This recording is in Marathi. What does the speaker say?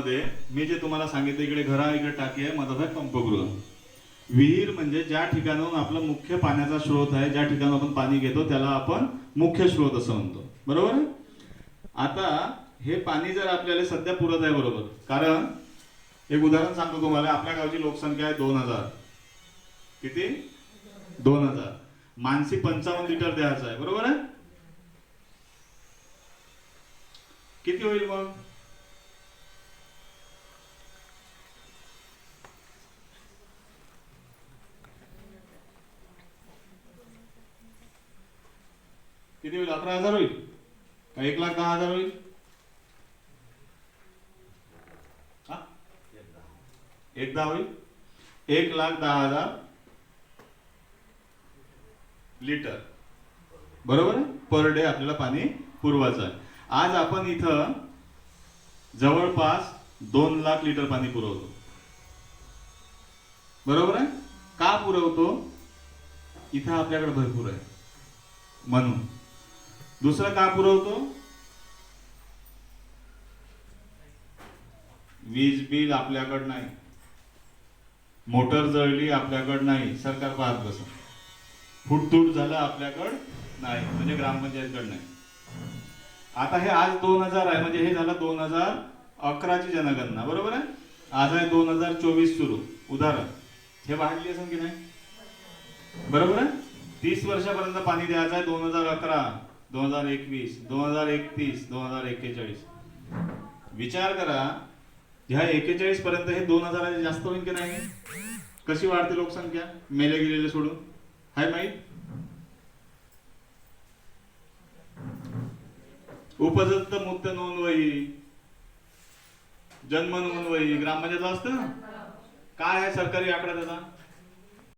मध्ये मी जे तुम्हाला सांगितलं इकडे घरा इकडे टाकी आहे मधात आहे पंपगृह. विहीर म्हणजे ज्या ठिकाणाहून आपला मुख्य पाण्याचा स्रोत आहे ज्या ठिकाणून आपण पाणी घेतो त्याला आपण मुख्य स्रोत असं म्हणतो. बरोबर? आहे? आता हे पाणी जर आपल्याला सध्या पुरत आहे बरोबर. कारण एक उदाहरण सांगतो तुम्हाला आपल्या गावची लोकसंख्या आहे दोन हजार. किती? दोन हजार. मानसी पंचावन्न लिटर द्यायचं आहे. बरोबर आहे? किती होईल मग? किती होईल? अकरा हजार होईल? का एक लाख दहा हजार होईल? हा? एकदा होईल? एक लाख दहा हजार लिटर. बरोबर आहे? पर डे आपल्याला पाणी पुरवायचं आहे. आज आपण इथं जवळपास दोन लाख लिटर पाणी पुरवतो. बरोबर आहे? का पुरवतो? इथं आपल्याकडे भरपूर आहे. म्हणून. दुसरं का पुरवतो? वीज बिल आपल्याकडं नाही. मोटर जळली आपल्याकडं नाही. सरकार पाहत बस. फुटतूट झालं आपल्याकडं नाही. म्हणजे ग्रामपंचायतकडं नाही. आता हे आज दोन हजार आहे. म्हणजे हे झालं दोन हजार अकराची जनगणना. बरोबर आहे? आज आहे दोन हजार चोवीस सुरू. उदाहरण. हे वाढली असेल की नाही? बरोबर आहे? तीस वर्षापर्यंत पाणी द्यायचं आहे दोन हजार अकरा. दोन हजार एकवीस दोन हजार एकतीस दोन हजार एक्केचाळीस. विचार करा ह्या एक्केचाळीस पर्यंत हे दोन हजाराचे जास्त होईल की नाही? कशी वाढते लोकसंख्या? मेले गेलेले सोडून. हाय माहीत उपजत मुक्त नोंदवही जन्म नोंदवही ग्रामपंचायत असतं ना? काय आहे सरकारी आकडा त्याचा?